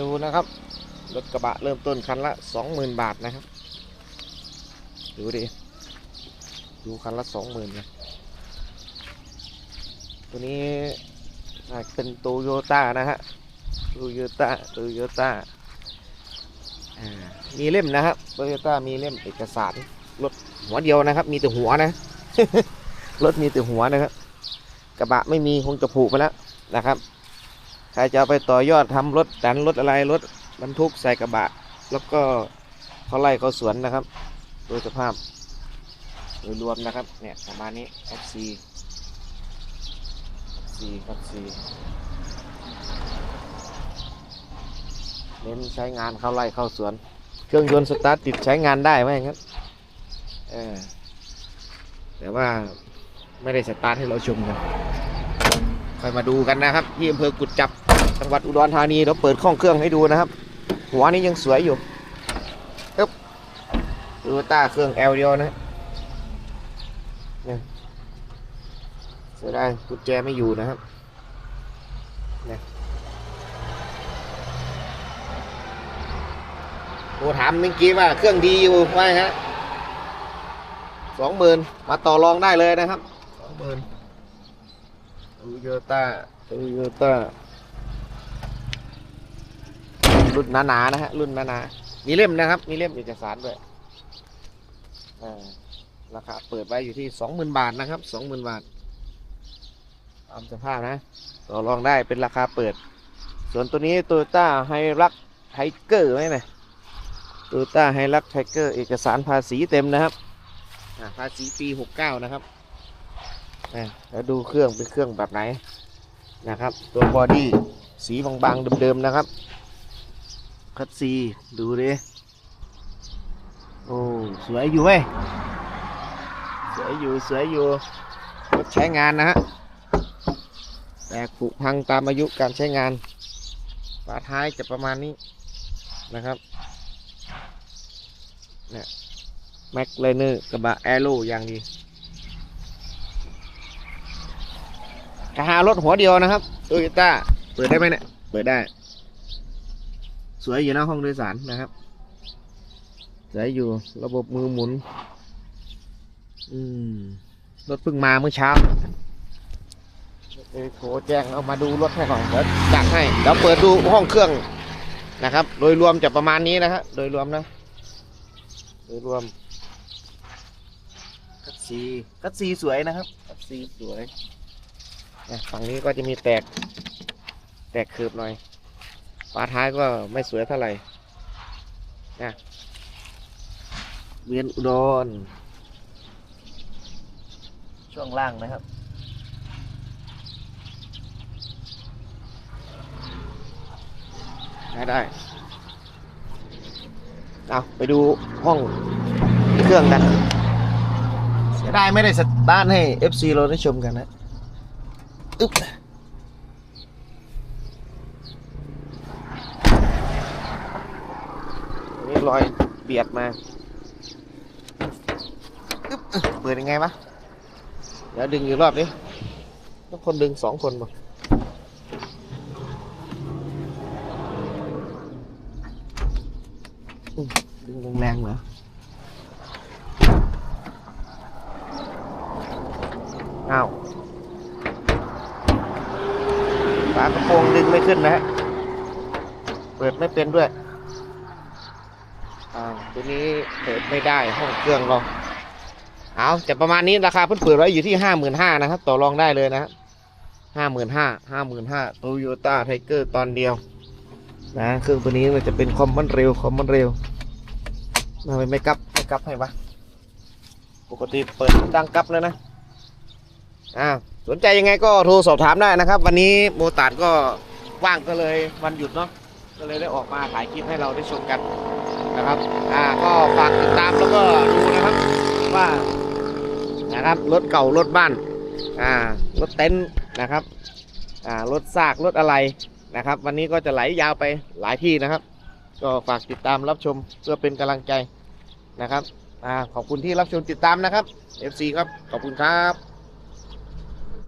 ดูนะครับ รถกระบะเริ่มต้นคันละสองหมื่นบาทนะครับ ดูดิ ดูคันละสองหมื่นนะตัวนี้เป็นโตโยต้านะฮะโตโยต้าโตโยต้ามีเล่มนะครับโตโยต้ามีเล่มเอกสารรถหัวเดียวนะครับ มีแต่หัวนะ รถมีแต่หัวนะครับ กระบะไม่มีคงจะผุไปแล้วนะครับ ใครจะเอาไปต่อยอดทำรถดันรถอะไรรถบรรทุกใส่กระบะ แล้วก็เขาไล่เขาสวนนะครับ โดยสภาพโดยรวมนะครับ เนี่ยประมาณนี้ FC FC FC เน้นใช้งานเข้าไล่เข้าสวน เครื่องยนต์สตาร์ทติดใช้งานได้ไหมงั้นเออแต่ว่าไม่ได้สตาร์ทให้เราชมกัน ค่อยมาดูกันนะครับ ที่อำเภอกุดจับจังหวัดอุดรธานีเราเปิดห้องเครื่องให้ดูนะครับ หัวนี้ยังสวยอยู่ปึ๊บดูต้าเครื่อง L เดียวนะเนี่ยเสียดายกุญแจไม่อยู่นะครับเนี่ยโอ้ถามเมื่อกี้ว่าเครื่องดีอยู่ว่าฮะสองหมื่นมาต่อรองได้เลยนะครับสองหมื่น โตโยต้าโตโยต้ารุ่นหนาๆนะฮะ รุ่นหนาๆมีเล่มนะครับ มีเล่มเอกสารด้วยราคาเปิดไว้อยู่ที่สองหมื่นบาทนะครับสองหมื่นบาทตามสภาพนะต่อรองได้เป็นราคาเปิด ส่วนตัวนี้โตโยต้าไฮรักไทเกอร์ไหมเนี่ยโตโยต้าไฮรักไทเกอร์เอกสารภาษีเต็มนะครับภาษีปีหกเก้านะครับ แล้วดูเครื่องเป็นเครื่องแบบไหนนะครับ ตัวบอดี้สีบางๆเดิมๆนะครับ คัดซีดูดิโอ้สวยอยู่เว้ยสวยอยู่สวยอยู่รถใช้งานนะฮะแตกผุพังตามอายุการใช้งานฝาท้ายจะประมาณนี้นะครับเนี่ยแม็กไลเนอร์กระบะแอโร่อย่างดี กระหารถหัวเดียวนะครับโตโยต้าเปิดได้ไหมเนี่ย เปิดได้ สวยอยู่นะห้องโดยสารนะครับสวยอยู่ระบบมือหมุน อืม รถเพิ่งมาเมื่อเช้าเอ้ยโทรแจ้งเอามาดูรถให้ก่อนเดี๋ยวจัดให้เดี๋ยวเปิดดูห้องเครื่องนะครับ โดยรวมจะประมาณนี้นะฮะโดยรวมนะ โดยรวม คัดซีคัดซีสวยนะครับ คัดซีสวยเนี่ย ฝั่งนี้ก็จะมีแตก แตกคืบหน่อยฝาท้ายก็ไม่สวยเท่าไหร่นะเวียนอุดร ช่วงล่างนะครับ ได้ได้ เอาไปดูห้องเครื่องกัน เสียดายไม่ได้สตาร์ทให้ FC เราได้ชมกันนะ อึ๊บนี่รอยเบียดมาอึ๊บเปิดยังไงวะเดี๋ยวดึงอีกรอบดิต้องคนดึงสองคนบ่อืมดึงแรงๆเหรออ้าวฝากระโปรงดึงไม่ ขึ้นนะฮะ เปิดไม่เป็นด้วยอ่าตัวนี้เปิดไม่ได้ห้องเครื่องเราเอาแต่ประมาณนี้ราคาเพิ่นเปิดไว้อยู่ที่ห้าหมื่นห้านะครับ ต่อรองได้เลยนะห้าหมื่นห้าห้าหมื่นห้าโตโยต้าไทเกอร์ตอนเดียว นะ เครื่องตัวนี้มันจะเป็นคอมมอนเร็วคอมมอนเร็วทำไมไม่กลับไม่กลับให้วะปกติเปิดดังกลับแล้วนะอ่าสนใจยังไงก็โทรสอบถามได้นะครับ วันนี้โมตาดก็ ว่างก็เลยวันหยุดเนาะก็เลยได้ออกมาถ่ายคลิปให้เราได้ชมกันนะครับอ่าก็ฝากติดตามแล้วก็ดูนะครับว่านะครับรถเก่ารถบ้านอ่ารถเต็นท์นะครับอ่ารถซากรถอะไรนะครับ วันนี้ก็จะไหลยาวไปหลายที่นะครับ ก็ฝากติดตามรับชมเพื่อเป็นกำลังใจนะครับอ่าขอบคุณที่รับชมติดตามนะครับ FC ครับขอบคุณครับ